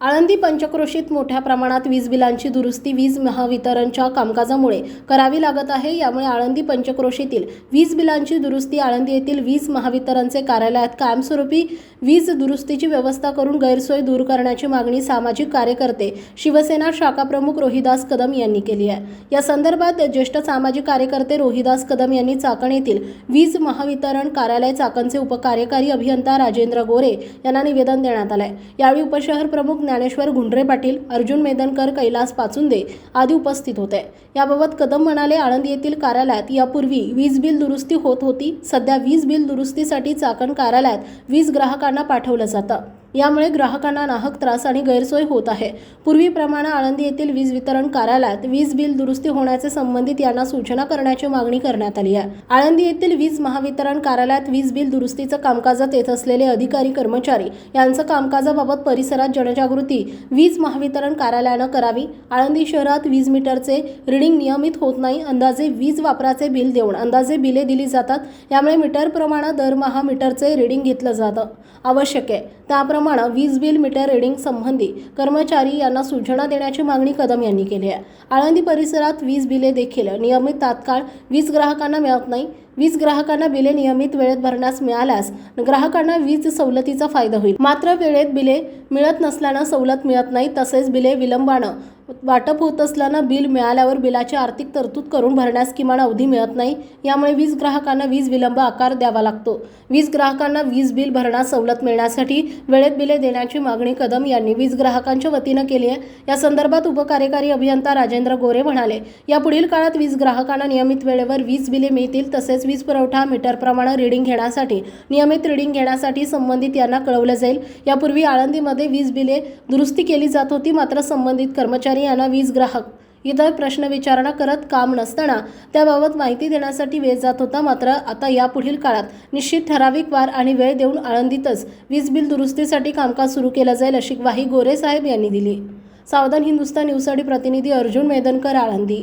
आळंदी पंचक्रोशीत मोठ्या प्रमाणात वीज बिलांची दुरुस्ती वीज महावितरणच्या कामकाजामुळे करावी लागत आहे. यामुळे आळंदी पंचक्रोशीतील वीज बिलांची दुरुस्ती आळंदी येथील वीज महावितरणचे कार्यालयात कायमस्वरूपी वीज दुरुस्तीची व्यवस्था करून गैरसोय दूर करण्याची मागणी सामाजिक कार्यकर्ते शिवसेना शाखाप्रमुख रोहिदास कदम यांनी केली आहे. या संदर्भात ज्येष्ठ सामाजिक कार्यकर्ते रोहिदास कदम यांनी चाकण येथील वीज महावितरण कार्यालय चाकणचे उपकार्यकारी अभियंता राजेंद्र गोरे यांना निवेदन देण्यात आलंय. यावेळी उपशहर प्रमुख ज्ञानेश्वर गुंडरे पाटील अर्जुन मेदनकर कैलास पाचुंदे आदी उपस्थित होते. याबाबत कदम म्हणाले आळंदी येथील कार्यालयात यापूर्वी वीज बिल दुरुस्ती होत होती. सध्या वीज बिल दुरुस्तीसाठी चाकण कार्यालयात वीज ग्राहकांना पाठवलं जातं. यामुळे ग्राहकांना नाहक त्रास आणि गैरसोय होत आहे. पूर्वीप्रमाणे आळंदी येथील वीज वितरण कार्यालयात वीज बिल दुरुस्ती होण्याचे संबंधित यांना सूचना करण्याची मागणी करण्यात आली आहे. आळंदी येथील वीज महावितरण कार्यालयात वीज बिल दुरुस्तीचं कामकाजात येत असलेले अधिकारी कर्मचारी यांचं कामकाजाबाबत परिसरात जनजागृती वीज महावितरण कार्यालयानं करावी. आळंदी शहरात वीज मीटरचे रिडिंग नियमित होत नाही. अंदाजे वीज वापराचे बिल देऊन अंदाजे बिले दिली जातात. यामुळे मीटरप्रमाणे दरमहा मीटरचे रिडिंग घेतलं जातं. आवश्यक आहे. त्याप्रमाणे वीज बिल मीटर रिडिंग संबंधी कर्मचारी यांना सूचना देण्याची मागणी कदम यांनी केली आहे. आळंदी परिसरात वीज बिले देखील नियमित तात्काळ वीज ग्राहकांना मिळत नाही. वीज ग्राहकांना बिले नियमित वेळेत भरण्यास मिळाल्यास ग्राहकांना वीज सवलतीचा फायदा होईल. मात्र वेळेत बिले मिळत नसल्यानं सवलत मिळत नाही तसेच बिले विलंबानं वाटप होत असल्यानं बिल मिळाल्यावर बिलाची आर्थिक तरतूद करून भरण्यास किमान अवधी मिळत नाही. यामुळे वीज ग्राहकांना वीज विलंब आकार द्यावा लागतो. वीज ग्राहकांना वीज बिल भरण्यास सवलत मिळण्यासाठी वेळेत बिले देण्याची मागणी कदम यांनी वीज ग्राहकांच्या वतीनं केली आहे. या संदर्भात उपकार्यकारी अभियंता राजेंद्र गोरे म्हणाले यापुढील काळात वीज ग्राहकांना नियमित वेळेवर वीज बिले मिळतील तसेच वीज पुरवठा मीटरप्रमाणे रिडिंग घेण्यासाठी नियमित रिडिंग घेण्यासाठी संबंधित यांना कळवलं जाईल. यापूर्वी आळंदीमध्ये वीज बिले दुरुस्ती केली जात होती मात्र संबंधित कर्मचारी यांना वीज ग्राहक इतर प्रश्न विचारणा करत काम नसताना त्याबाबत माहिती देण्यासाठी वेळ जात होता मात्र आता यापुढील काळात निश्चित ठराविक वार आणि वेळ देऊन आळंदीतच वीज बिल दुरुस्तीसाठी कामकाज सुरू केलं जाईल अशी ग्वाही गोरे साहेब यांनी दिली. सावधान हिंदुस्तान न्यूजसाठी प्रतिनिधी अर्जुन मेदनकर आळंदी.